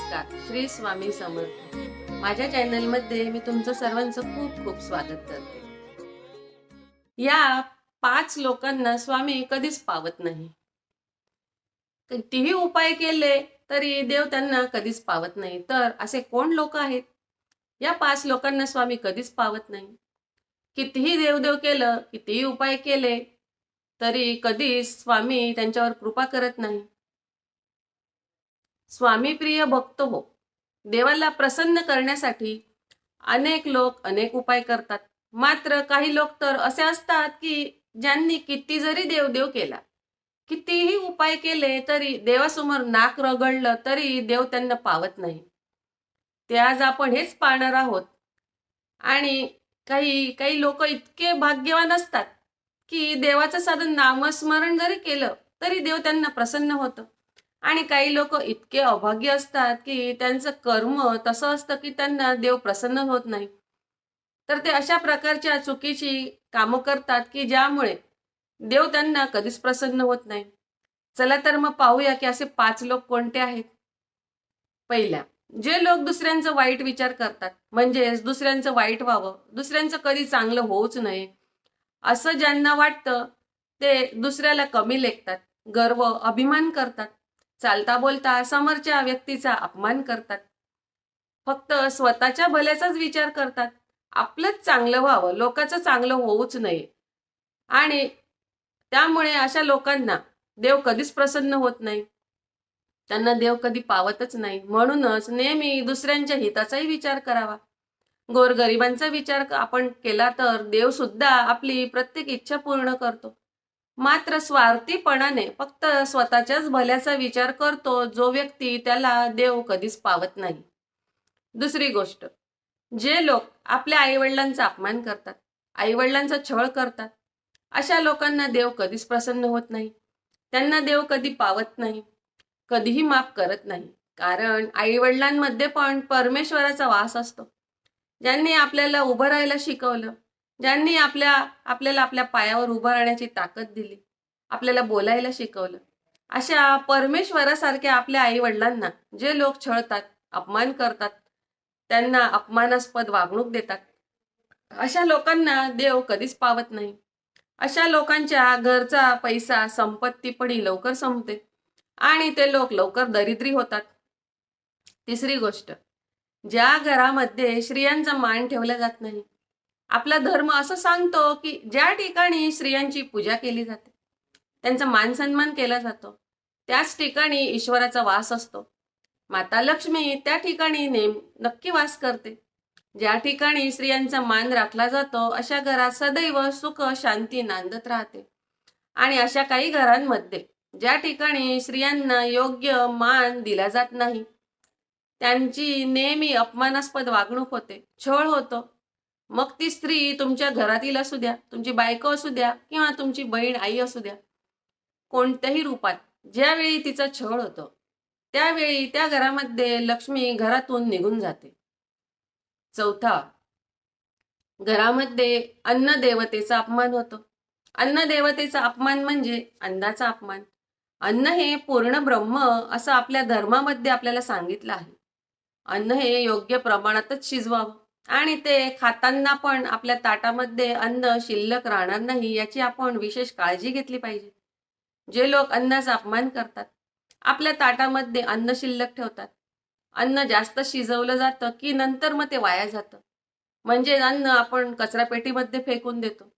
नमस्कार. श्री स्वामी समर्थ. माझ्या चॅनलमध्ये मी तुमचं सर्वांचं खूप खूप स्वागत करते. या पाच लोकांना स्वामी कधीच पावत नाही. कितीही उपाय केले तरी देव त्यांना कधीच पावत नाही. तर असे कोण लोक आहेत? या पाच लोकांना स्वामी कधीच पावत नाही. कितीही देवदेव केलं कितीही उपाय केले तरी कधीच स्वामी त्यांच्यावर कृपा करत नाही. स्वामीप्रिय भक्त हो. देवाला प्रसन्न करण्यासाठी अनेक लोक अनेक उपाय करतात. मात्र काही लोक तर असे असतात की ज्यांनी किती जरी देवदेव केला कितीही उपाय केले तरी देवासमोर नाक रगडलं तरी देव त्यांना पावत नाही. ते आज आपण हेच पाहणार आहोत. आणि काही काही लोक इतके भाग्यवान असतात की देवाचं साधन नामस्मरण जरी केलं तरी देव त्यांना प्रसन्न होतं. आणि काही लोक इतके अभाग्य असतात की त्यांचं कर्म तसं असतं की त्यांना देव प्रसन्न होत नाही. तर ते अशा प्रकारच्या चुकीची कामं करतात की ज्यामुळे देव त्यांना कधीच प्रसन्न होत नाही. चला तर मग पाहूया की असे पाच लोक कोणते आहेत. पहिल्या जे लोक दुसऱ्यांचं वाईट विचार करतात म्हणजेच दुसऱ्यांचं वाईट व्हावं दुसऱ्यांचं कधी चांगलं होऊच नये असं ज्यांना वाटतं ते दुसऱ्याला कमी लेखतात गर्व अभिमान करतात. चालता बोलता समोरच्या व्यक्तीचा अपमान करतात. फक्त स्वतःच्या भल्याचाच विचार करतात. आपलंच चांगलं व्हावं लोकांचं चांगलं होऊच नये. आणि त्यामुळे अशा लोकांना देव कधीच प्रसन्न होत नाही. त्यांना देव कधी पावतच नाही. म्हणूनच नेहमी दुसऱ्यांच्या हिताचाही विचार करावा. गोरगरिबांचा विचार आपण केला तर देव सुद्धा आपली प्रत्येक इच्छा पूर्ण करतो. मात्र स्वार्थीपणाने फक्त स्वतःच्याच भल्याचा विचार करतो जो व्यक्ती त्याला देव कधीच पावत नाही. दुसरी गोष्ट जे लोक आपल्या आईवडिलांचा अपमान करतात आईवडिलांचा छळ करतात अशा लोकांना देव कधीच प्रसन्न होत नाही. त्यांना देव कधी पावत नाही कधीही माफ करत नाही. कारण आईवडिलांमध्ये पण परमेश्वराचा वास असतो. ज्यांनी आपल्याला उभं राहायला शिकवलं ज्यांनी आपल्या आपल्याला आपल्या पायावर उभं राहण्याची ताकद दिली आपल्याला बोलायला शिकवलं. अशा परमेश्वरासारख्या आपल्या आई वडिलांना जे लोक छळतात अपमान करतात त्यांना अपमानास्पद वागणूक देतात अशा लोकांना देव कधीच पावत नाही. अशा लोकांच्या घरचा पैसा संपत्ती पडी लवकर संपते आणि ते लोक लवकर दरिद्री होतात. तिसरी गोष्ट ज्या घरामध्ये स्त्रियांचा मान ठेवला जात नाही आपला धर्म असं सांगतो की ज्या ठिकाणी स्त्रियांची पूजा केली जाते त्यांचा मान सन्मान केला जातो त्याच ठिकाणी ईश्वराचा वास असतो. माता लक्ष्मी त्या ठिकाणी नेम नक्की वास करते. ज्या ठिकाणी स्त्रियांचा मान राखला जातो अशा घरात सदैव सुख शांती नांदत राहते. आणि अशा काही घरांमध्ये ज्या ठिकाणी स्त्रियांना योग्य मान दिला जात नाही त्यांची नेहमी अपमानास्पद वागणूक होते छळ होतो. मग ती स्त्री तुमच्या घरातील असू द्या तुमची बायको असू द्या किंवा तुमची बहीण आई असू द्या कोणत्याही रूपात ज्यावेळी तिचा छळ होतो त्यावेळी त्या घरामध्ये लक्ष्मी घरातून निघून जाते. चौथा घरामध्ये अन्न देवतेचा अपमान होतो. अन्न देवतेचा अपमान म्हणजे अन्नाचा अपमान. अन्न हे पूर्ण ब्रह्म असं आपल्या धर्मामध्ये आपल्याला सांगितलं आहे. अन्न हे योग्य प्रमाणातच शिजवावं. आणि ते खाताना पण आपल्या ताटामध्ये अन्न शिल्लक राहणार नाही याची आपण विशेष काळजी घेतली पाहिजे. जे लोक अन्नाचा अपमान करतात आपल्या ताटामध्ये अन्न शिल्लक ठेवतात. अन्न जास्त शिजवलं जातं की नंतर मग ते वाया जातं. म्हणजे अन्न आपण कचरा पेटीमध्ये फेकून देतो.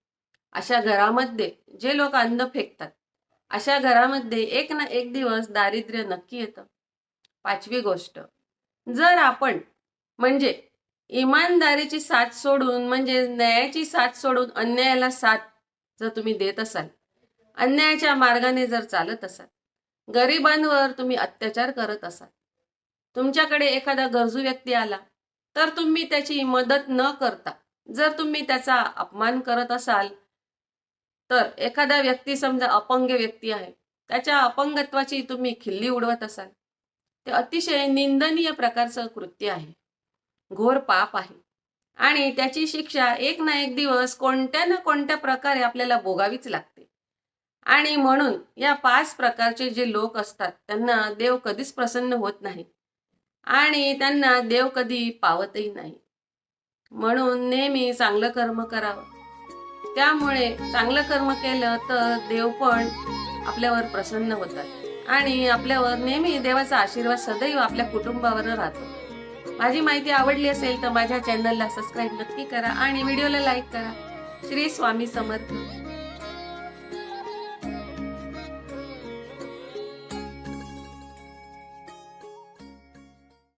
अशा घरामध्ये जे लोक अन्न फेकतात अशा घरामध्ये एक ना एक दिवस दारिद्र्य नक्की येतं. पाचवी गोष्ट जर आपण म्हणजे इमानदारीची साथ सोडून म्हणजे न्यायाची साथ सोडून अन्यायाला साथ जर तुम्ही देत असाल अन्यायाच्या मार्गाने जर चालत असाल गरिबांवर तुम्ही अत्याचार करत असाल तुमच्याकडे एखादा गरजू व्यक्ती आला तर तुम्ही त्याची मदत न करता जर तुम्ही त्याचा अपमान करत असाल तर एखादा व्यक्ती समजा अपंग व्यक्ती आहे त्याच्या अपंगत्वाची तुम्ही खिल्ली उडवत असाल ते अतिशय निंदनीय प्रकारचं कृत्य आहे. घोर पाप आहे. आणि त्याची शिक्षा एक ना एक दिवस कोणत्या ना कोणत्या प्रकारे आपल्याला भोगावीच लागते. आणि म्हणून या पाच प्रकारचे जे लोक असतात त्यांना देव कधीच प्रसन्न होत नाही. आणि त्यांना देव कधी पावतही नाही. म्हणून नेहमी चांगलं कर्म करावं. त्यामुळे चांगलं कर्म केलं तर देव पण आपल्यावर प्रसन्न होतात. आणि आपल्यावर नेहमी देवाचा आशीर्वाद सदैव आपल्या कुटुंबावर राहतो. माझी माहिती आवडली असेल तर माझ्या चॅनलला सबस्क्राईब नक्की करा आणि व्हिडिओला लाईक करा. श्री स्वामी समर्थ.